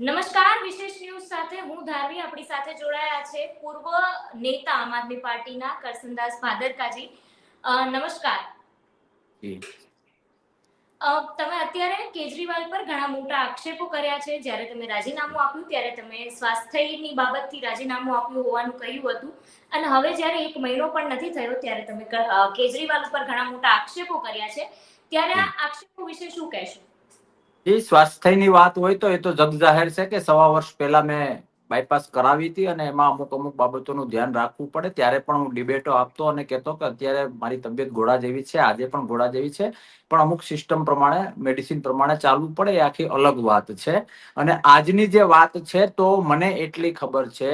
નમસ્કાર વિશેષ ન્યૂઝ સાથે હું ધારવી આપણી સાથે જોડાયા છે પૂર્વ નેતા આમ આદમી પાર્ટીના કરસનદાસ ભાદરકાજી. નમસ્કાર. તમે અત્યારે કેજરીવાલ પર ઘણા મોટા આક્ષેપો કર્યા છે. જ્યારે તમે રાજીનામું આપ્યું ત્યારે તમે સ્વાસ્થ્યની બાબતથી રાજીનામું આપ્યું હોવાનું કહ્યું હતું. અને હવે જ્યારે એક મહિનો પણ નથી થયો ત્યારે તમે કેજરીવાલ ઉપર ઘણા મોટા આક્ષેપો કર્યા છે. ત્યારે આ આક્ષેપો વિશે શું કહેશો? એ સ્વાસ્થ્યની વાત હોય તો એ તો જગ જાહેર છે કે સવા વર્ષ પહેલા મેં બાયપાસ કરાવી હતી અને એમાં અમુક અમુક બાબતોનું ધ્યાન રાખવું પડે. ત્યારે પણ હું ડિબેટો આપતો અને કહેતો કે અત્યારે મારી તબિયત ઘોડા જેવી છે, આજે પણ ઘોડા જેવી છે, પણ અમુક સિસ્ટમ પ્રમાણે મેડિસિન પ્રમાણે ચાલવું પડે, એ આખી અલગ વાત છે. અને આજની જે વાત છે તો મને એટલી ખબર છે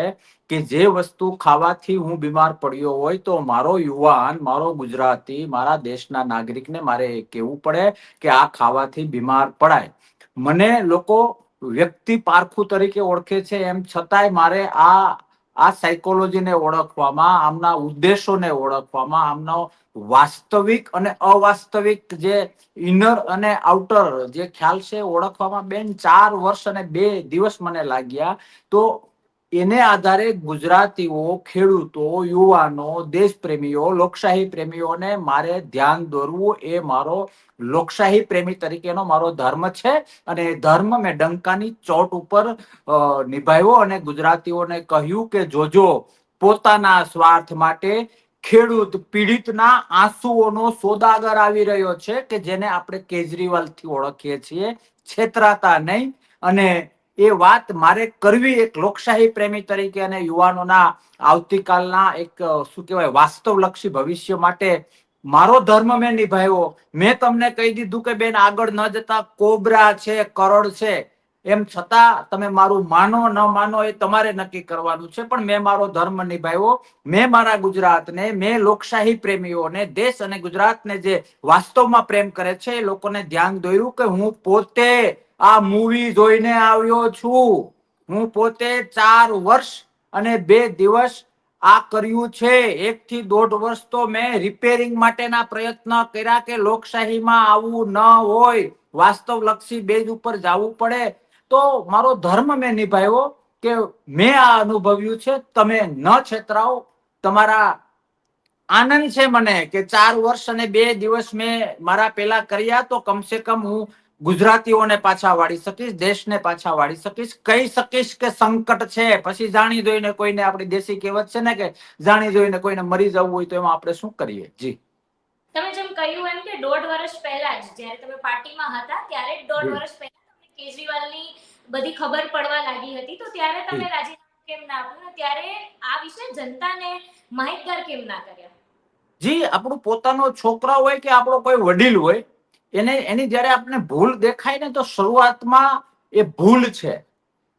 કે જે વસ્તુ ખાવાથી હું બીમાર પડ્યો હોય તો મારો યુવાન, મારો ગુજરાતી, મારા દેશના નાગરિકને મારે કહેવું પડે કે આ ખાવાથી બીમાર પડાય. મને લોકો વ્યક્તિ પારખું તરીકે ઓળખે છે, એમ છતાંય મારે આ આ સાયકોલોજીને ઓળખવામાં, આમના ઉદ્દેશોને ઓળખવામાં, આમનો વાસ્તવિક અને અવાસ્તવિક જે ઇનર અને આઉટર જે ખ્યાલ છે, ઓળખવામાં બેન ચાર વર્ષ અને બે દિવસ મને લાગ્યા. તો એને આધારે ગુજરાતીઓ, ખેડૂતો, યુવાનો, દેશપ્રેમીઓ, લોકશાહી પ્રેમીઓને મારે ધ્યાન દોરવું એ મારો લોકશાહી પ્રેમી તરીકેનો મારો ધર્મ છે અને એ ધર્મ મેં ડંકાની ચોટ ઉપર નિભાવ્યો અને ગુજરાતીઓને કહ્યું કે જોજો, પોતાના સ્વાર્થ માટે ખેડૂત પીડિતના આંસુઓનો સોદાગર આવી રહ્યો છે કે જેને આપણે કેજરીવાલથી ઓળખીએ છીએ, છેતરાતા નહીં અને એ વાત મારે કરવી એક લોકશાહી પ્રેમી તરીકે અને યુવાનોના આવતીકાલના એક શું કહેવાય, વાસ્તવલક્ષી ભવિષ્ય માટે મારો ધર્મ મેં નિભાવ્યો. મેં તમને કહી દીધું કે, બેન, આગળ ન જતા કોબરા છે, કરોડ છે. એમ છતાં તમે મારું માનો, ન માનો એ તમારે નક્કી કરવાનું છે. પણ મેં મારો ધર્મ નિભાવ્યો. મેં મારા ગુજરાતને, મેં લોકશાહી પ્રેમીઓને, દેશ અને ગુજરાતને જે વાસ્તવમાં પ્રેમ કરે છે, એ લોકોને ધ્યાન દોર્યું કે હું પોતે આ મૂવી જોઈને આવ્યો છું. હું પોતે ચાર વર્ષ અને બે દિવસ આ કર્યું છે. એક થી દોઢ વર્ષ તો મેં રિપેરિંગ માટેના પ્રયત્ન કર્યા કે લોકશાહીમાં આવું ન હોય. વાસ્તવલક્ષી બેજ ઉપર જવું પડે. તો મારો ધર્મ મેં નિભાવ્યો કે મેં આ અનુભવ્યું છે. તમે ન છેતરાઓ તમારા આનંદ છે મને કે ચાર વર્ષ અને બે દિવસ મેં મારા પેલા કર્યા તો કમસે કમ હું ગુજરાતીઓને પાછા વાળી શકીશ દેશને પાછા વાળી શકીશ. કહી શકીશ કે સંકટ છે પછી જાણી જોઈને કોઈને આપણી દેશી કહેવત છે ને કે જાણી જોઈને કોઈને મરી જવું હોય તો એમાં આપણે શું કરીએ? જી. તમે જેમ કહ્યું એમ કે દોઢ વર્ષ પહેલા જ જ્યારે તમે પાર્ટીમાં હતા ત્યારે દોઢ વર્ષ પહેલા તમને કેજરીવાલની બધી ખબર પડવા લાગી હતી. તો ત્યારે તમે. રાજીનામું કેમ ના આપ્યું ને ત્યારે આ વિશે જનતાને માહિતગાર કેમ ના કર્યા? જી આપણું પોતાનો છોકરા હોય કે આપણો કોઈ વડીલ હોય એને એની જ્યારે આપણે ભૂલ દેખાય ને તો શરૂઆતમાં એ ભૂલ છે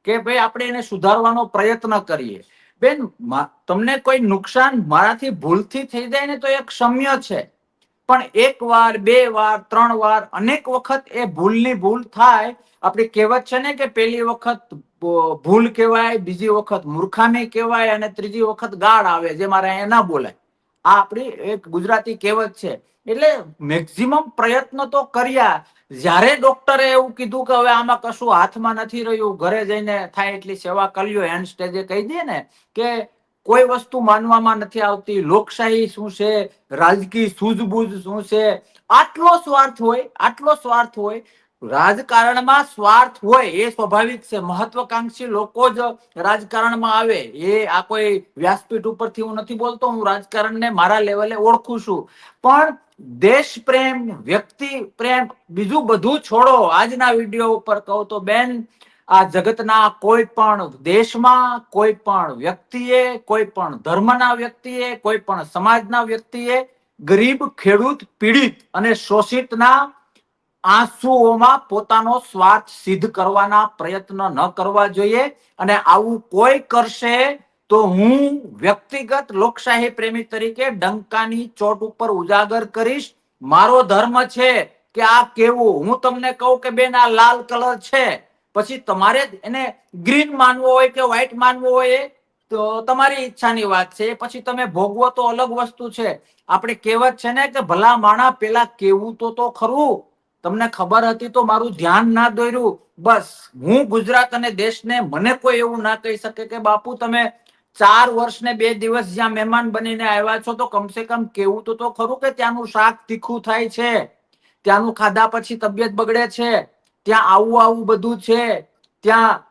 કે ભાઈ આપણે એને સુધારવાનો પ્રયત્ન કરીએ. બેન તમને કોઈ નુકસાન મારાથી ભૂલથી થઈ જાય ને તો એ ક્ષમ્ય છે. પણ એક વાર, બે વાર, ત્રણ વાર, અનેક વખત એ ભૂલની ભૂલ થાય. આપણી કહેવત છે ને કે પહેલી વખત ભૂલ કહેવાય, બીજી વખત મૂર્ખામી કહેવાય અને ત્રીજી વખત ગાળ આવે, જે મારે અહીંયા ના બોલાય. આ આપણી એક ગુજરાતી કહેવત છે. એટલે મેક્સિમમ પ્રયત્ન તો કર્યા. જ્યારે ડોક્ટરે એવું કીધું કે હવે આમાં કશું હાથમાં નથી રહ્યું, ઘરે જઈને થાય એટલી સેવા કર્યો હેન્ડ સ્ટેજે કહી દે ને, કે કોઈ વસ્તુ માનવામાં નથી આવતી, લોકશાહી શું છે, રાજકીય સૂઝબૂઝ શું છે, આટલો સ્વાર્થ હોય, આટલો સ્વાર્થ હોય રાજકારણમાં સ્વાર્થ હોય એ સ્વાભાવિક છે. મહત્વકાંક્ષી લોકો જ રાજકારણમાં આવે એ આ કોઈ વ્યાસપીઠ ઉપરથી હું નથી બોલતો. હું રાજકારણને મારા લેવલે ઓળખું છું. પણ દેશ પ્રેમ, વ્યક્તિ પ્રેમ, બીજું બધું છોડો. આજના વીડિયો ઉપર કહું તો બેન, આ જગતના કોઈ પણ દેશમાં, કોઈ પણ વ્યક્તિએ, કોઈ પણ ધર્મના વ્યક્તિએ, કોઈ પણ સમાજના વ્યક્તિએ ગરીબ, ખેડૂત, પીડિત અને શોષિતના આંસુઓમાં પોતાનો સ્વાર્થ સિદ્ધ કરવાના પ્રયત્ન ન કરવા જોઈએ અને આવું કોઈ કરશે તો હું વ્યક્તિગત લોકશાહી પ્રેમી તરીકે ડંકાની ચોટ ઉપર ઉજાગર કરીશ. મારો ધર્મ છે કે આ કેવું? હું તમને કહું કે બેન, આ લાલ કલર છે. પછી તમારે એને ગ્રીન માનવો હોય કે વ્હાઈટ માનવો હોય તો તમારી ઈચ્છાની વાત છે. પછી તમે ભોગવો તો અલગ વસ્તુ છે. આપણે કહેવત છે ને કે ભલા માણા પેલા કેવું તો તો ખરું. તમને ખબર હતી તો મારું ધ્યાન ના દોર્યું. બસ હું ગુજરાત અને દેશને મને કોઈ એવું ના કહી શકે કે બાપુ તમે ચાર વર્ષ ને બે દિવસ જ્યાં મહેમાન બનીને આવ્યા છો તો કમસે કમ કેવું તો તો ખરું કે ત્યાંનું શાક તીખું થાય છે ત્યાંનું ખાધા પછી તબિયત બગડે છે ત્યાં આવું આવું બધું છે ત્યાં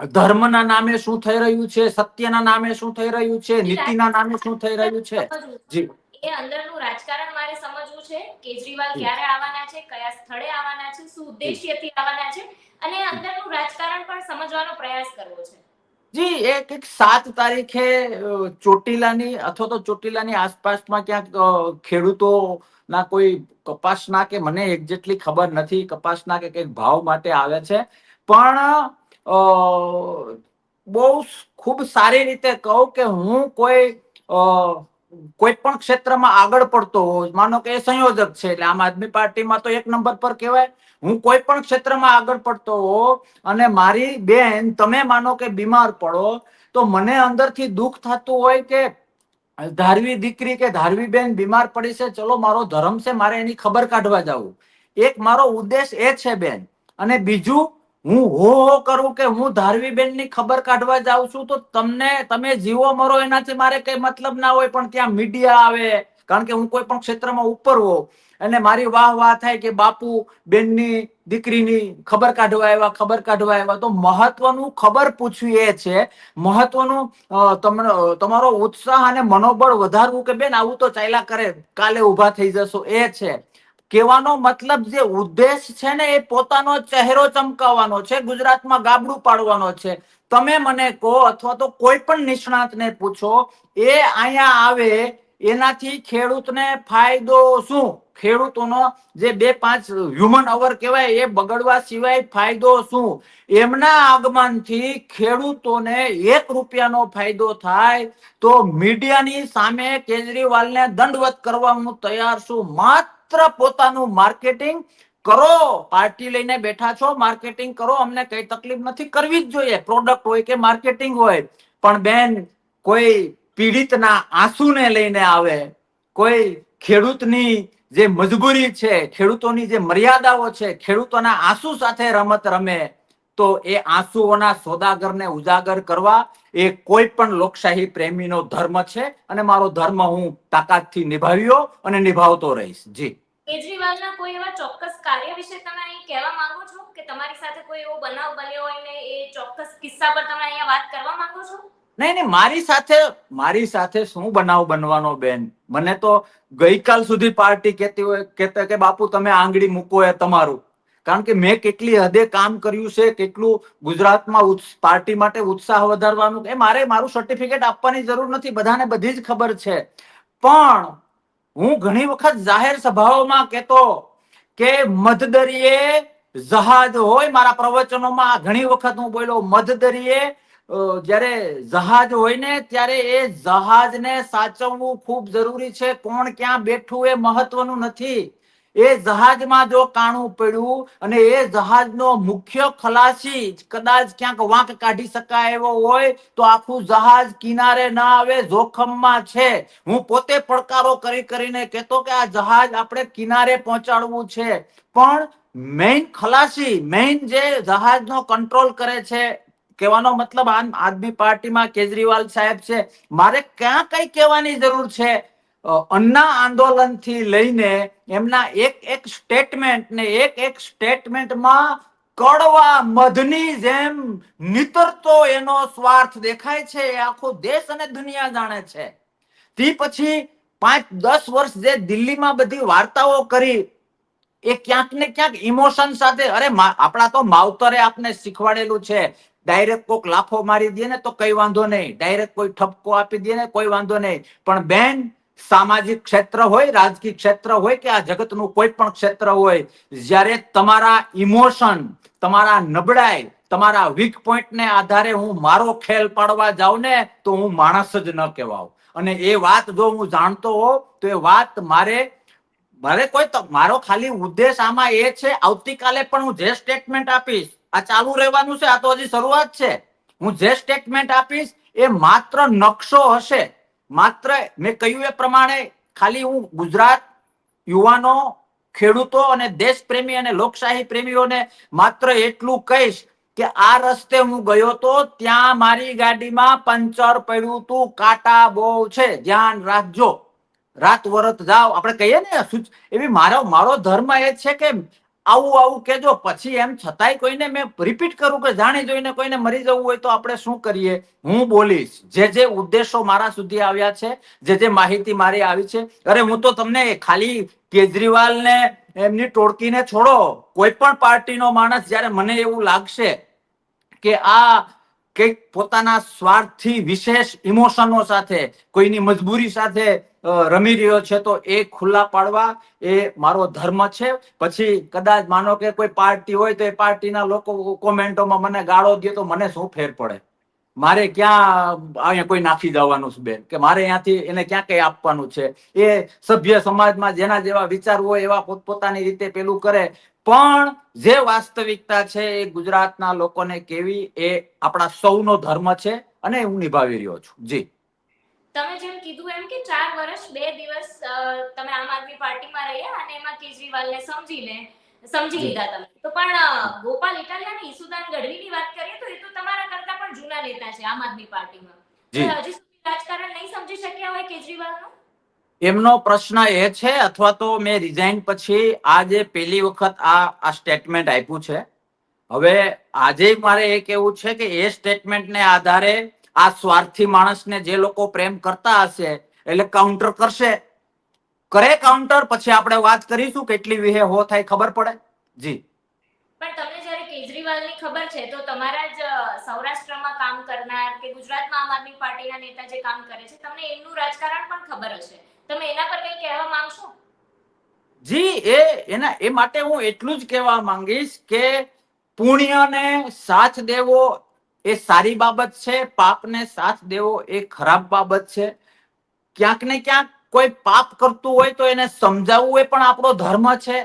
ધર્મના નામે શું થઈ રહ્યું છે સત્યના નામે શું થઈ રહ્યું છે નીતિના નામે શું થઈ રહ્યું છે? જી. એ અંદરનું રાજકારણ મારે સમજવું છે? કેજરીવાલ ક્યારે આવવાના છે? કયા સ્થળે આવવાના છે? શું ઉદ્દેશ્યથી આવવાના છે? અને અંદરનું રાજકારણ પણ સમજવાનો પ્રયાસ કરવો છે. જી એક એક સાત તારીખે ચોટીલાની અથવા તો ચોટીલાની આસપાસમાં ક્યાંક ખેડૂતો ના કોઈ કપાસના કે મને એક્ઝેક્ટલી ખબર નથી કપાસના કે કંઈક ભાવ માટે આવે છે. પણ બહુ ખૂબ સારી રીતે કહું કે હું કોઈ કોઈ પણ ક્ષેત્રમાં આગળ પડતો હોય માનો કે એ સંયોજક છે, એટલે આમ આદમી પાર્ટીમાં તો એક નંબર પર કહેવાય. હું કોઈ પણ ક્ષેત્રમાં આગળ પડતો હોઉં અને મારી બેન, તમે માનો કે બીમાર પડો, તો મને અંદરથી દુઃખ થતું હોય કે, ધારવી દીકરી કે ધારવી બેન બીમાર પડી છે, ચલો મારો ધર્મ છે, મારે એની ખબર કાઢવા જવું. એક મારો ઉદ્દેશ એ છે બેન. અને બીજું હું હો હો કરું કે હું ધારવી બેનની ખબર કાઢવા જાઉં છું, તો તમને, તમે જીવો મરો, એનાથી મારે કઈ મતલબ ના હોય, પણ ત્યાં મીડિયા આવે? કારણ કે હું કોઈ પણ ક્ષેત્રમાં ઉપર હોઉં, અને મારી વાહ વાહ થાય કે બાપુ, બેનની દીકરીની ખબર કાઢવા આવ્યા, ખબર કાઢવા આવ્યા, તો મહત્વનું ખબર પૂછવી એ છે, મહત્વનું તમને તમારો ઉત્સાહ અને મનોબળ વધારવું કે બેન આવું તો ચાલ્યા કરે, કાલે ઊભા થઈ જશો, એ છે. કહેવાનો મતલબ જે ઉદ્દેશ છે ને એ પોતાનો ચહેરો ચમકાવવાનો છે, ગુજરાતમાં ગાબડું પાડવાનો છે. તમે મને કહો અથવા તો કોઈ પણ નિષ્ણાતને પૂછો, એ અહીંયા આવે એનાથી ખેડૂતને ફાયદો શું? ખેડૂતોનો જે બે પાંચ હ્યુમન અવર કહેવાય એ બગડવા સિવાય ફાયદો શું? એમના આગમનથી ખેડૂતોને એક રૂપિયાનો ફાયદો થાય તો મીડિયાની સામે કેજરીવાલને દંડવત કરવા હું તૈયાર છું. માત્ર પોતાનું માર્કેટિંગ કરો. પાર્ટી લઈને બેઠા છો, માર્કેટિંગ કરો. અમને કઈ તકલીફ નથી કરવી જ જોઈએ. પ્રોડક્ટ હોય કે માર્કેટિંગ હોય. પણ બેન, કોઈ પીડિતના આંસુને લઈને આવે, કોઈ ખેડૂતની જે મજબૂરી છે, ખેડૂતોની જે મર્યાદાઓ છે, ખેડૂતોના આંસુ સાથે રમત રમે તો એ આંસુઓના સોદાગરને ઉજાગર કરવા એ કોઈ પણ લોકશાહી પ્રેમીનો ધર્મ છે અને મારો ધર્મ હું તાકાતથી નિભાવ્યો અને નિભાવતો રહીશ. જી. કેજરીવાલના કોઈ એવા ચોક્કસ કાર્ય વિશે તમે અહીં કહેવા માંગો છો કે તમારી સાથે કોઈ એવો બનાવ બન્યો હોય ને એ ચોક્કસ કિસ્સા પર તમે અહીંયા વાત કરવા માંગો છો? નહીં નહીં મારી સાથે મારી સાથે શું બનાવ બનવાનો બેન? મને તો ગઈકાલ સુધી પાર્ટી કહેતી હોય કે બાપુ તમે આંગળી મૂકો એ તમારું. કારણ કે મેં કેટલી હદે કામ કર્યું છે, કેટલું ગુજરાતમાં પાર્ટી માટે ઉત્સાહ વધારવાનું, એ મારે મારું સર્ટિફિકેટ આપવાની જરૂર નથી, બધાને બધી જ ખબર છે. પણ હું ઘણી વખત જાહેર સભાઓમાં કહેતો કે મધદરિયે જહાજ હોય, મારા પ્રવચનોમાં ઘણી વખત હું બોલ્યો મધદરિયે જ્યારે જહાજ હોય ને, ત્યારે એ જહાજને સાચવવું ખૂબ જરૂરી છે. કોણ ક્યાં બેઠું એ મહત્વનું નથી. એ જહાજમાં જો કાણું પડ્યું અને એ જહાજનો મુખ્ય ખલાસી કદાચ ક્યાંક વાંક કાઢી શકાય એવો હોય, તો આખું જહાજ કિનારે ના આવે, જોખમમાં છે. હું પોતે પડકારો કરી કરીને કહેતો કે આ જહાજ આપણે કિનારે પહોંચાડવું છે. પણ મેઇન ખલાસી મેઇન જે જહાજનો કંટ્રોલ કરે છે, કહેવાનો મતલબ આમ આદમી પાર્ટીમાં કેજરીવાલ સાહેબ છે, મારે ક્યાં કઈ કહેવાની જરૂર છે? અન્ના આંદોલનથી લઈને એમના એક એક સ્ટેટમેન્ટ ને એક એક સ્ટેટમેન્ટમાં કડવા મધની જેમ નીતરતો એનો સ્વાર્થ દેખાય છે, એ આખો દેશ અને દુનિયા જાણે છે. તે પછી પાંચ દસ વર્ષ જે દિલ્હીમાં બધી વાર્તાઓ કરી, એ ક્યાંક ને ક્યાંક ઇમોશન સાથે, અરે આપણા તો માવતરે આપને શીખવાડેલું છે. ડાયરેક્ટ કોક લાફો મારી દે ને તો કઈ વાંધો નહીં. ડાયરેક્ટ કોઈ ઠપકો આપી દે ને કોઈ વાંધો નહીં. પણ બેન સામાજિક ક્ષેત્ર હોય, રાજકીય ક્ષેત્ર હોય કે આ જગતનું કોઈ પણ ક્ષેત્ર હોય, જ્યારે તમારા ઇમોશન, તમારા નબળાઈ, તમારા વીક પોઈન્ટને આધારે હું મારો ખેલ પાડવા જાઉં ને, તો હું માણસ જ ન કહેવાઉં. અને એ વાત જો હું જાણતો હોઉં, તો એ વાત મારે મારે કોઈ મારો ખાલી ઉદ્દેશ આમાં એ છે, આવતીકાલે પણ હું જે સ્ટેટમેન્ટ આપીશ, આ ચાલુ રહેવાનું છે, આ તો હજી શરૂઆત છે. હું જે સ્ટેટમેન્ટ આપીશ, એ માત્ર નકશો હશે. માત્ર મેં કહ્યું એ પ્રમાણે ખાલી હું ગુજરાત યુવાનો, ખેડૂતો અને દેશપ્રેમી અને લોકશાહી પ્રેમીઓને માત્ર એટલું કહીશ કે આ રસ્તે હું ગયો તો ત્યાં મારી ગાડીમાં પંચર પડ્યું તું, કાટા બહુ છે. ધ્યાન રાખજો. રાત વરત જાઓ. આપણે કહીએ ને એવી મારો મારો ધર્મ એ છે કે આવું આવું કેજો પછી એમ છતાંય કોઈને મેં રિપીટ કરું કે જાણી જોઈને કોઈને મરી જવું હોય તો આપણે શું કરીએ? હું બોલીશ. જે જે ઉદ્દેશો મારા સુધી આવ્યા છે, જે જે માહિતી મારી આવી છે, અરે હું તો તમને ખાલી કેજરીવાલ ને એમની ટોળકીને છોડો. કોઈ પણ પાર્ટીનો માણસ જ્યારે મને એવું લાગશે કે આ કંઈક પોતાના સ્વાર્થથી વિશેષ ઇમોશનો સાથે, કોઈની મજબૂરી સાથે રમી રહ્યો છે તો એ ખુલ્લા પાડવા એ મારો ધર્મ છે. પછી કદાચ માનો કે કોઈ પાર્ટી હોય તો એ પાર્ટીના લોકો કોમેન્ટોમાં મને ગાળો દે તો મને શું ફેર પડે? મારે ક્યાં અહીંયા કોઈ નાખી જવાનું છે બેન? કે મારે અહીંયાથી એને ક્યાં કઈ આપવાનું છે? એ સભ્ય સમાજમાં જેના જેવા વિચાર હોય એવા પોતપોતાની રીતે પેલું કરે. પણ જે વાસ્તવિકતા છે એ ગુજરાતના લોકોને કેવી એ આપણા સૌનો ધર્મ છે અને હું નિભાવી રહ્યો છું. જી. તમે જેમ કીધું એમ કે ચાર વર્ષ બે દિવસ તમે આમ આદમી પાર્ટીમાં રહ્યા અને એમાં કેજરીવાલને સમજી લે સમજી લીધા તમે. તો પણ ગોપાલ ઇટાલિયા અને ઈસુદાન ગઢવીની વાત કરીએ તો એ તો તમારા કરતા પણ જૂના નેતા છે આમ આદમી પાર્ટીમાં. હજી સુધી રાજકારણ નહીં સમજી શક્યા હોય કેજરીવાલનું? એમનો પ્રશ્ન એ છે અથવા તો મેં રિઝાઇન પછી આજે પહેલી વખત આ આ સ્ટેટમેન્ટ આપ્યું છે. હવે આજે મારે એ કેવું છે કે એ સ્ટેટમેન્ટને આધારે આ સ્વાર્થી માણસને જે લોકો પ્રેમ કરતા હશે એટલે કાઉન્ટર કરશે. કરે કાઉન્ટર પછી આપણે વાત કરીશું કેટલી વિહે હો થાય ખબર પડે? જી. પણ તમને જ્યારે કેજરીવાલની ખબર છે તો તમારા જ સૌરાષ્ટ્રમાં કામ કરનાર કે ગુજરાતમાં આમ આદમી પાર્ટીના નેતા જે કામ કરે છે તમને એમનું રાજકારણ પણ ખબર હશે. તમે એના પર કંઈ કહેવા માંગશો? જી એ એના એ માટે હું એટલું જ કહેવા માંગીશ કે પુણ્યને સાથ દેવો એ સારી બાબત છે, પાપને સાથ દેવો એ ખરાબ બાબત છે. ક્યાંક ને ક્યાંક કોઈ પાપ કરતું હોય તો એને સમજાવવું એ પણ આપણો ધર્મ છે.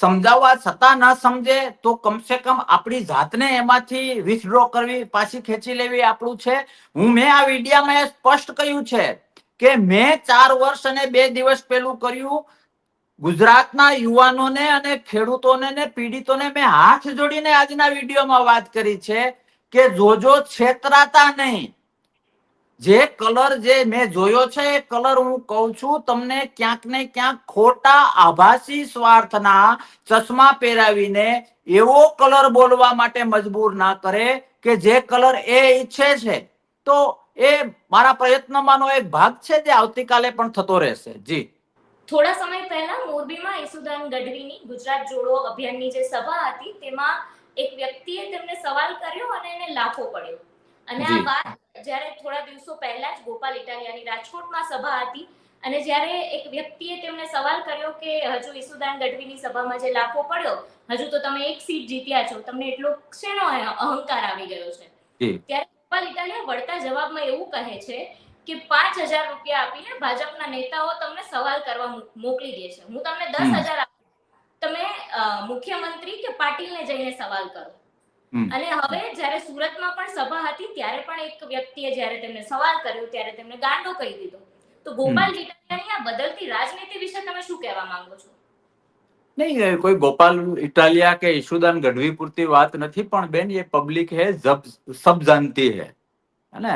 સમજાવવા છતાં ન સમજે તો કમસે કમ આપણી જાતને એમાંથી વિથડ્રો કરવી, પાછી ખેંચી લેવી આપણું છે. હું મેં આ વિડીયામાં સ્પષ્ટ કહ્યું છે કે મેં ચાર વર્ષ અને બે દિવસ પેલું કર્યું. ગુજરાતના યુવાનોને અને ખેડૂતોને પીડિતોને મેં હાથ જોડીને આજના વિડીયોમાં વાત કરી છે. કે જોજો છેતરાતા નહીં. જે કલર જે મેં જોયો છે એ કલર હું કહું છું તમને ક્યાંક ને ક્યાંક ખોટા આભાસી સ્વાર્થના ચશ્મા પહેરાવીને એવો કલર બોલવા માટે મજબૂર ના કરે કે જે કલર એ ઈચ્છે છે. તો એ મારા પ્રયત્નમાંનો એક ભાગ છે જે આવતીકાલે પણ થતો રહેશે. જી. થોડા સમય પહેલા મોરબીમાં ઈસુદાન ગઢવીની ગુજરાત જોડો અભિયાનની જે સભા હતી તેમાં એક વ્યક્તિએ તેમને સવાલ કર્યો અને એને લાફો પડ્યો. અને આ વાત જ્યારે થોડા દિવસો પહેલા જ ગોપાલ ઇટાલિયાની રાજકોટમાં સભા હતી અને જ્યારે એક વ્યક્તિએ તેમને સવાલ કર્યો કે હજુ ઈસુદાન ગઢવીની સભામાં જે લાફો પડ્યો હજુ તો તમે એક સીટ જીત્યા છો તમને એટલો શેનો અહંકાર આવી ગયો છે. ત્યારે ગોપાલ ઇટાલિયા વળતા જવાબમાં એવું કહે છે કે પાંચ હજાર રૂપિયા આપીને ભાજપના નેતાઓ તમને સવાલ કરવા મોકલી દે છે. હું તમને દસ. હજાર તમે મુખ્યમંત્રી કે પાટીલને જઈને સવાલ કરો. અને હવે જ્યારે સુરતમાં પણ સભા હતી ત્યારે પણ એક વ્યક્તિએ જ્યારે તેમને સવાલ કર્યો ત્યારે તેમને ગાંડો કહી દીધો. તો ગોપાલ ઇટાલિયાની આ બદલતી રાજનીતિ વિશે તમે શું કહેવા માંગો છો? નહીં કોઈ ગોપાલ ઇટાલિયા કે ઈશુદાન ગઢવી પૂરતી વાત નથી પણ બેન એ પબ્લિક હે જબ સબ જાનતી હે. અને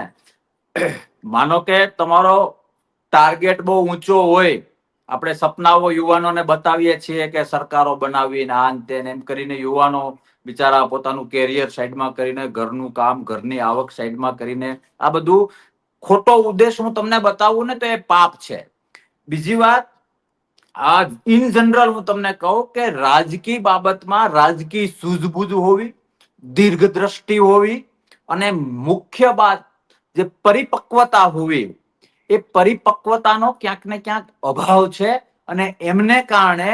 માનો કે તમારો ટાર્ગેટ બહુ ઊંચો હોય આપણે સપનાઓ યુવાનોને બતાવીએ છીએ કે સરકારો બનાવીને આ ને એમ કરીને યુવાનો બિચારા પોતાનું કેરિયર સાઈડમાં કરીને, ઘરનું કામ, ઘરની આવક સાઈડમાં કરીને, આ બધું ખોટો ઉદ્દેશ હું તમને બતાવું ને તો એ પાપ છે. બીજી વાત, આ ઇન જનરલ હું તમને કહું કે રાજકીય બાબતમાં રાજકીય સૂઝબૂઝ હોવી દીર્ઘ દ્રષ્ટિ હોવી અને મુખ્ય વાત જે પરિપક્વતા હોવી એ પરિપક્વતાનો ક્યાંક ને ક્યાંક અભાવ છે અને એમને કારણે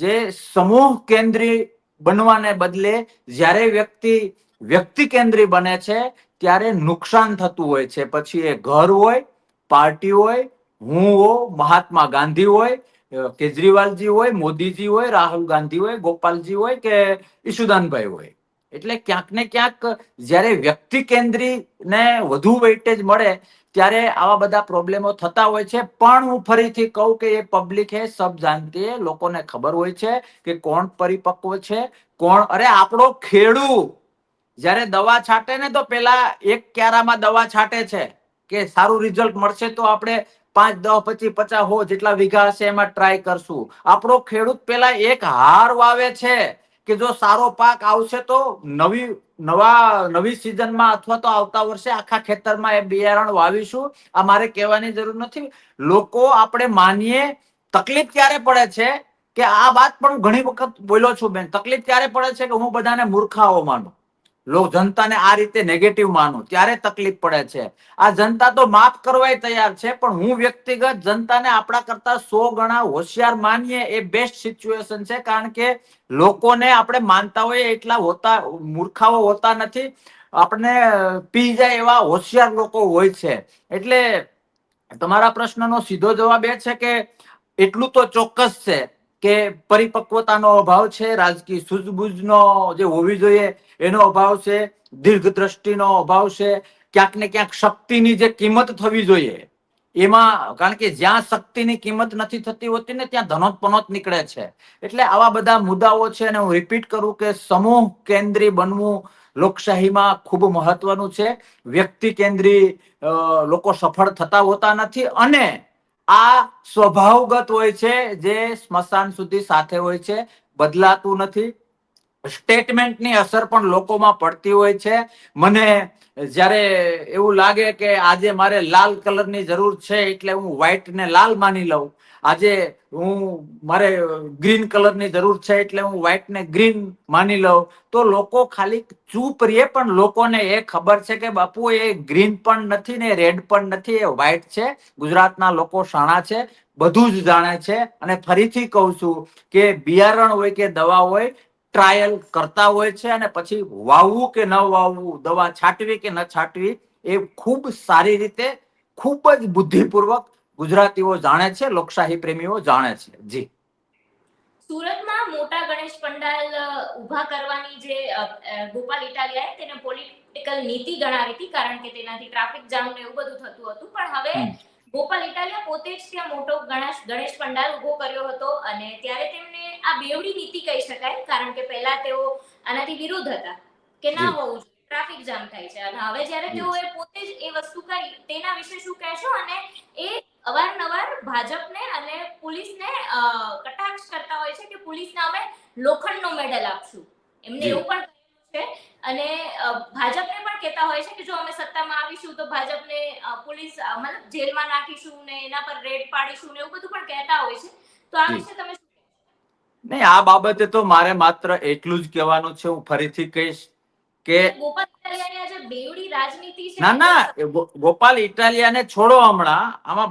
જે સમૂહ કેન્દ્રી બનવાને બદલે જ્યારે વ્યક્તિ વ્યક્તિ કેન્દ્રી બને છે, ત્યારે નુકસાન થતું હોય છે. પછી એ ઘર હોય, પાર્ટી હોય, હું હો મહાત્મા ગાંધી હોય કેજરીવાલજી હોય, મોદીજી હોય, રાહુલ ગાંધી હોય, ગોપાલજી હોય કે ઈશુદાનભાઈ હોય. એટલે ક્યાંક ને ક્યાંક જ્યારે વ્યક્તિ કેન્દ્રી ને વધુ વેઇટેજ મળે ત્યારે આવા બધા પ્રોબ્લેમો થતા હોય છે. પણ હું ફરીથી કહું કે એ પબ્લિક હે સબ જાણતી લોકોને ખબર હોય છે કે કોણ પરિપક્વ છે, કોણ, અરે આપણો ખેડૂત. જ્યારે દવા છાંટે ને તો પેલા એક ક્યારામાં દવા છાંટે છે કે સારું રિઝલ્ટ મળશે તો આપણે પાંચ, દસ, પચીસ, પચાસ, હો જેટલા વીઘા હશે એમાં ટ્રાય કરશું. આપણો ખેડૂત પેલા એક હાર વાવે છે કે જો સારો પાક આવશે તો નવી નવા, નવી સિઝનમાં અથવા તો આવતા વર્ષે આખા ખેતરમાં એ બિયારણ વાવીશું. આ મારે કહેવાની જરૂર નથી. લોકો આપણે માનીએ, તકલીફ ક્યારે પડે છે? કે આ વાત પણ ઘણી વખત બોલ્યો છું બેન. તકલીફ ક્યારે પડે છે કે હું બધાને મૂર્ખાઓ માનું? લોક જનતાને આ રીતે નેગેટિવ માનું, ત્યારે તકલીફ પડે છે. આ જનતા તો માફ કરવાય તૈયાર છે, પણ હું વ્યક્તિગત જનતાને આપણા કરતા સો ગણા હોશિયાર માનીએ એ બેસ્ટ સિચ્યુએશન છે, કારણ કે લોકોને આપણે માનતા હોઈએ એટલા હોતા, મૂર્ખાઓ હોતા નથી. આપણે પી જાય એવા હોશિયાર લોકો હોય છે. એટલે તમારા પ્રશ્નનો સીધો જવાબ એ છે કે એટલું તો ચોક્કસ છે કે પરિપક્વતાનો અભાવ છે, રાજકીય સૂઝબૂઝનો જે હોવી જોઈએ એનો અભાવ છે દીર્ઘ દ્રષ્ટિનો અભાવ છે, ક્યાંક ને ક્યાંક શક્તિની જે કિંમત થવી જોઈએ, એમાં કારણ કે જ્યાં શક્તિની કિંમત નથી થતી હોતી ને ત્યાં ધનોત પનોત નીકળે છે. એટલે આવા બધા મુદ્દાઓ છે અને હું રિપીટ કરું કે સમૂહ કેન્દ્રી બનવું લોકશાહીમાં ખૂબ મહત્વનું છે. વ્યક્તિ કેન્દ્રી લોકો સફળ થતા હોતા નથી અને આ સ્વભાવગત હોય છે જે સ્મશાન સુધી સાથે હોય છે બદલાતું નથી. સ્ટેટમેન્ટની અસર પણ લોકોમાં પડતી હોય છે. મને જ્યારે એવું લાગે કે આજે મારે લાલ કલરની જરૂર છે એટલે હું વ્હાઈટ ને લાલ માની લઉં. આજે હું મારે ગ્રીન કલરની જરૂર છે એટલે હું વ્હાઈટ ને ગ્રીન માની લઉં. તો લોકો ખાલી ચૂપ રહે પણ લોકોને એ ખબર છે કે બાપુ, એ ગ્રીન પણ નથી ને રેડ પણ નથી, એ વ્હાઈટ છે. ગુજરાતના લોકો શાણા છે, બધું જ જાણે છે. અને ફરીથી કહું છું કે બિયારણ હોય કે દવા હોય ટ્રાયલ કરતા હોય છે અને પછી વાવવું કે ન વાવવું દવા છાંટવી કે ન છાંટવી એ ખૂબ સારી રીતે ખૂબ જ બુદ્ધિપૂર્વક ગુજરાતીઓ જાણે છે લોકશાહી પ્રેમીઓ જાણે છે. જી. સુરતમાં મોટા ગણેશ પંડાલ ઊભા કરવાની જે ગોપાલ ઇટાલિયાએ તેને પોલિટિકલ નીતિ ગણાવી હતી કારણ કે તેનાથી ટ્રાફિક જામ ને એવું બધું થતું હતું. પણ હવે ગોપાલ ઇટાલિયા પોતે જ ત્યાં મોટો ગણેશ ગણેશ પંડાલ ઊભો કર્યો હતો અને ત્યારે તેમને આ બેવડી નીતિ કહી શકાય કારણ કે પહેલા તેઓ આનાથી વિરુદ્ધ હતા કે ના હોવું જોઈએ ટ્રાફિક જામ થાય છે. અને હવે જ્યારે તેઓ તેઓએ પોતે જ એ વસ્તુ કરી તેના વિશે શું કહેશો? અને એ અવારનવાર ભાજપને અને પોલીસને કટાક્ષ કરતા હોય છે કે પોલીસને અમે લોખંડનો મેડલ આપશું. એમને એવું પણ છે. અને ભાજપને પણ કહેતા હોય છે કે જો અમે સત્તામાં આવીશું તો ભાજપને પોલીસ મતલબ જેલમાં નાખીશું ને એના પર રેડ પાડીશું ને એવું બધું પણ કહેતા હોય છે. તો આ વિશે તમે? નહીં આ બાબતે તો મારે માત્ર એટલું જ કહેવાનું છે હું ફરીથી કહીશ કે ના ના ગોપાલ ઇટાલિયાને છોડો હમણાં. આમાં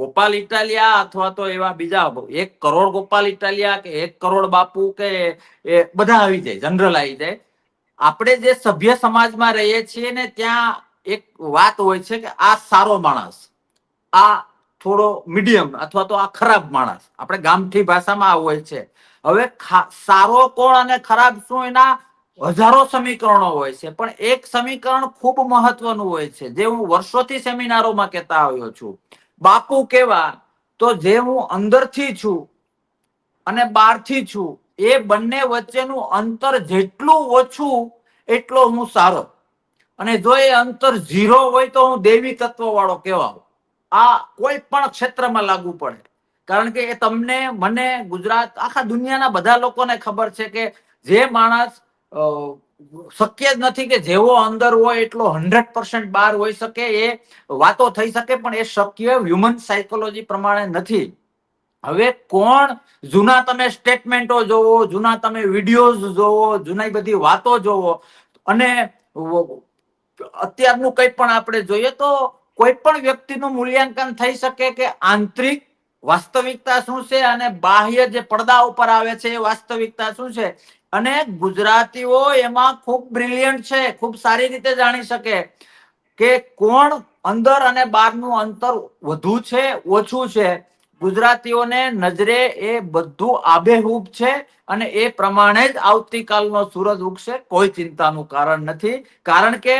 ગોપાલ ઇટાલિયા અથવા તો એવા બીજા એક કરોડ ગોપાલ ઇટાલિયા કે એક કરોડ બાપુ કે એ બધા આવી જાય જનરલ આવી જાય. આપણે જે સભ્ય સમાજમાં રહીએ છીએ ને ત્યાં એક વાત હોય છે કે આ સારો માણસ આ થોડો મીડિયમ અથવા તો આ ખરાબ માણસ. આપણે ગામઠી ભાષામાં આ હોય છે. હવે સારો કોણ અને ખરાબ શું એના હજારો સમીકરણો હોય છે. પણ એક સમીકરણ ખૂબ મહત્વનું હોય છે. જે હું વર્ષોથી સેમિનારોમાં કહેતા આવ્યો છું. બાપુ કેવા, તો જે હું અંદરથી છું અને બહારથી છું, એ બંને વચ્ચેનું અંતર જેટલું ઓછું એટલો હું સારો. અને જો એ અંતર ઝીરો હોય તો હું દેવી તત્વ વાળો કહેવાઉં. આ કોઈ પણ ક્ષેત્રમાં લાગુ પડે. કારણ કે એ તમને, મને, ગુજરાત, આખા દુનિયાના બધા લોકોને ખબર છે કે જે માણસ શક્ય જ નથી કે જેવો અંદર હોય એટલો હંડ્રેડ પર્સન્ટ બહાર હોઈ શકે, એ વાતો થઈ શકે, પણ એ શક્ય હ્યુમન સાયકોલોજી પ્રમાણે નથી. હવે કોણ જૂના તમે સ્ટેટમેન્ટો જોવો, જૂના તમે વિડીયોઝ જોવો જૂના બધી વાતો જોવો, અને અત્યારનું કંઈ પણ આપણે જોઈએ તો કોઈ પણ વ્યક્તિનું મૂલ્યાંકન થઈ શકે કે આંતરિક વાસ્તવિકતા શું છે અને બાહ્ય જે પડદા ઉપર આવે છે એ વાસ્તવિકતા શું છે? અને ગુજરાતીઓ એમાં ખૂબ બ્રિલિયન્ટ છે, ખૂબ સારી રીતે જાણી શકે કે કોણ અંદર અને બહારનું અંતર વધુ છે, ઓછું છે. ગુજરાતીઓને નજરે એ બધું આબેહૂબ છે અને એ પ્રમાણે જ આવતીકાલનો સૂરજ ઉગશે. કોઈ ચિંતાનું કારણ નથી. કારણ કે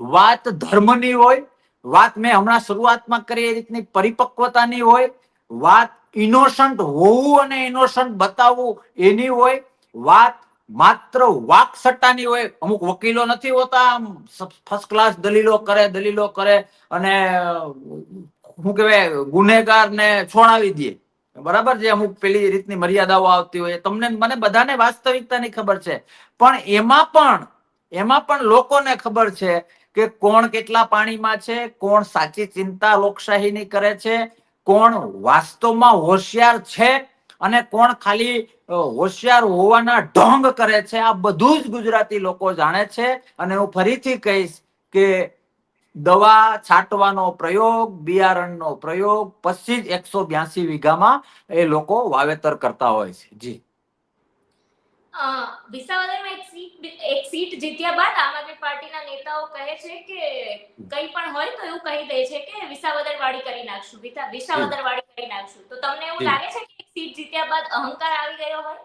વાત ધર્મની હોય વાત મેં હમણાં શરૂઆતમાં કરી એ રીતની પરિપક્વતાની હોય, વાત ઇનોસન્ટ હોવું અને ઇનોસન્ટ બતાવવું એની હોય, વાત માત્ર વાકસટ્ટાની હોય, અમુક વકીલો નથી હોતા ફર્સ્ટ ક્લાસ દલીલો કરે દલીલો કરે અને શું કહેવાય ગુનેગાર ને છોડાવી દે. બરાબર છે? અમુક પેલી રીતની મર્યાદાઓ આવતી હોય. તમને, મને બધાને વાસ્તવિકતાની ખબર છે. પણ એમાં પણ એમાં પણ લોકોને ખબર છે કે કોણ કેટલા પાણીમાં છે, કોણ સાચી ચિંતા લોકશાહીની કરે છે, કોણ વાસ્તવમાં હોશિયાર છે અને કોણ ખાલી હોશિયાર હોવાના ઢોંગ કરે છે. આ બધું જ ગુજરાતી લોકો જાણે છે અને હું ફરીથી કહીશ કે દવા છાંટવાનો પ્રયોગ, બિયારણનો પ્રયોગ, પછી જ એકસો બ્યાસી વીઘામાં એ લોકો વાવેતર કરતા હોય છે. જી. વિસાવદરમાં એક સીટ એક સીટ જીત્યા બાદ આમ આદમી પાર્ટીના નેતાઓ કહે છે કે કંઈ પણ હોય તો એવું કહી દે છે કે વિસાવદર વાળી કરી નાખશું વિસા- વિસાવદર વાળી કરી નાખશું. તો તમને એવું લાગે છે કે એક સીટ જીત્યા બાદ અહંકાર આવી ગયો હોય?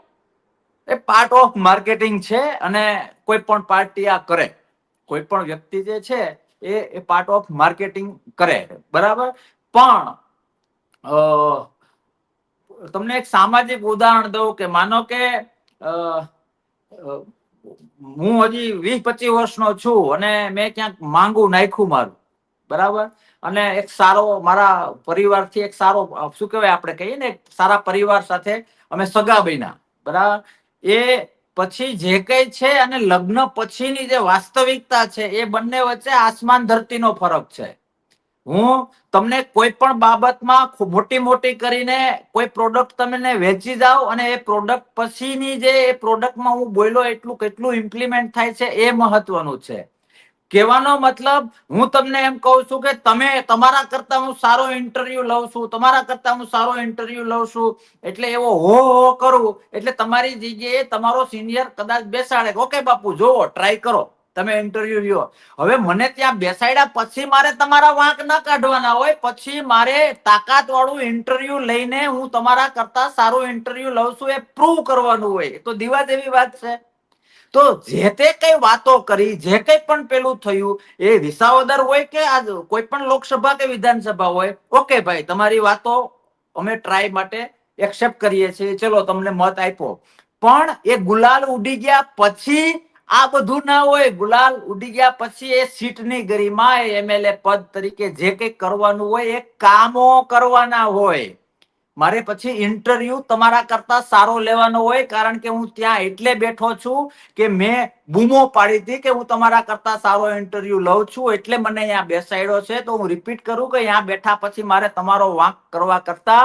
એ પાર્ટ ઓફ માર્કેટિંગ છે અને કોઈ પણ પાર્ટી આ કરે. કોઈ પણ વ્યક્તિ જે છે એ એ પાર્ટ ઓફ માર્કેટિંગ કરે. બરાબર? પણ તમને એક સામાજિક ઉદાહરણ દઉં કે માનો કે હું હજી વીસ પચીસ વર્ષનો છું અને મેં ક્યાંક માંગુ નાખ્યું મારું, બરાબર? અને એક સારો મારા પરિવારથી એક સારો શું કહેવાય આપણે કહીએ ને સારા પરિવાર સાથે અમે સગા બન્યા, બરાબર? એ પછી જે કઈ છે અને લગ્ન પછીની જે વાસ્તવિકતા છે એ બંને વચ્ચે આસમાન ધરતીનો ફરક છે. હું તમને કોઈ પણ બાબતમાં મોટી મોટી કરીને કોઈ પ્રોડક્ટ તમને વેચી જાઓ અને એ પ્રોડક્ટ પછીની જે એ પ્રોડક્ટમાં હું બોલ્યો એટલું કેટલું ઇમ્પ્લિમેન્ટ થાય છે એ મહત્વનું છે. કહેવાનો મતલબ હું તમને એમ કહું છું કે તમે, તમારા કરતા હું સારો ઇન્ટરવ્યુ લઉં છું, તમારા કરતા હું સારો ઇન્ટરવ્યુ લઉં છું, એટલે એવો હો હો કરું, એટલે તમારી જગ્યાએ તમારો સિનિયર કદાચ બેસાડે. ઓકે બાપુ જોવો ટ્રાય કરો. તમે ઇન્ટરવ્યુ લ્યો. હવે મને ત્યાં બેસાડ્યા પછી મારે તમારા વાંક ન કાઢવાના હોય. પછી મારે તાકાત વાળું ઇન્ટરવ્યુ લઈને હું તમારા કરતા સારું ઇન્ટરવ્યુ લઉં છું એ પ્રૂવ કરવાનું હોય. તો દીવા જેવી વાત છે. તો જે તે કઈ વાતો કરી, જે કઈ પણ પેલું થયું, એ વિસાવદર હોય કે આ કોઈ પણ લોકસભા કે વિધાનસભા હોય, ઓકે ભાઈ, તમારી વાતો અમે ટ્રાય માટે એક્સેપ્ટ કરીએ છીએ. ચલો, તમને મત આપ્યો. પણ એ ગુલાલ ઉડી ગયા પછી આ બધું ના હોય, ગુલાલ ઉડી ગયા પછી એ સીટની ગરિમા એમએલએ પદ તરીકે જે કંઈ કરવાનું હોય એ કામો કરવાના હોય. મારે પછી ઇન્ટરવ્યુ તમારા કરતા સારો લેવાનો હોય, કારણ કે હું ત્યાં એટલે બેઠો છું કે મેં બૂમો પાડી હતી કે હું તમારા કરતા સારો ઇન્ટરવ્યુ લઉં છું, એટલે મને અહીંયા બેસાડ્યો છે. તો હું રિપીટ કરું કે અહીંયા બેઠા પછી મારે તમારો વાંક કરવા કરતા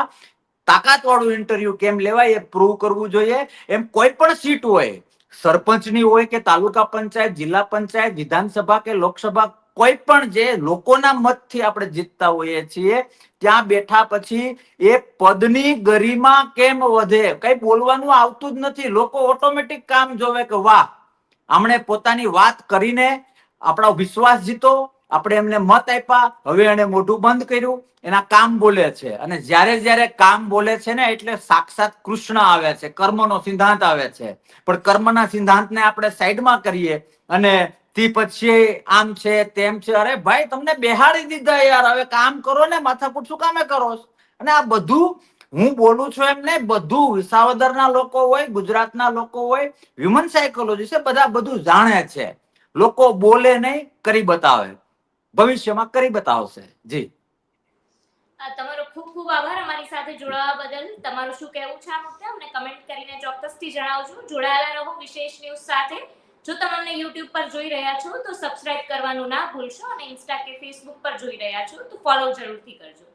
તાકાત વાળું ઇન્ટરવ્યુ કેમ લેવાય એ પ્રૂવ કરવું જોઈએ. એમ કોઈ પણ સીટ હોય સરપંચની હોય કે તાલુકા પંચાયત, જિલ્લા પંચાયત, વિધાનસભા કે લોકસભા, કોઈ પણ જે લોકોના મતથી આપણે જીતતા હોઈએ છીએ, ત્યાં બેઠા પછી એ પદની ગરિમા કેમ વધે? કઈ બોલવાનું આવતું જ નથી. લોકો ઓટોમેટિક કામ જોવે કે વાહ, આમણે પોતાની વાત કરીને આપણો વિશ્વાસ જીતો આપણે એમને મત આપ્યા, હવે એને મોઢું બંધ કર્યું, એના કામ બોલે છે. અને જ્યારે જ્યારે કામ બોલે છે ને, એટલે સાક્ષાત કૃષ્ણ આવે છે, કર્મનો સિદ્ધાંત આવે છે. પણ કર્મના સિદ્ધાંતને આપણે સાઈડમાં કરીએ અને તે પછી આમ છે, તેમ છે, અરે ભાઈ, તમને બેહાડી દીધા યાર, હવે કામ કરો ને, માથાકૂટ શું કામે કરો અને આ બધું, હું બોલું છું એમને, બધું વિસાવદરના લોકો હોય, ગુજરાતના લોકો હોય હ્યુમન સાયકોલોજી છે, બધા બધું જાણે છે. લોકો બોલે નહીં, કરી બતાવે. ભવિષ્યમાં કરી બતાવશે. જી. તમારો ખૂબ ખૂબ આભાર અમારી સાથે જોડાવા બદલ. તમારું શું કહેવું છે આ મુદ્દે? અમને કમેન્ટ કરીને ચોક્કસથી જણાવજો. જોડાયેલા રહો વિશેષ ન્યૂઝ સાથે. જો તમે અમને યુટ્યુબ પર જોઈ રહ્યા છો તો સબસ્ક્રાઇબ કરવાનું ના ભૂલશો અને ઇન્સ્ટા કે ફેસબુક પર જોઈ રહ્યા છો તો ફોલો જરૂરથી કરજો.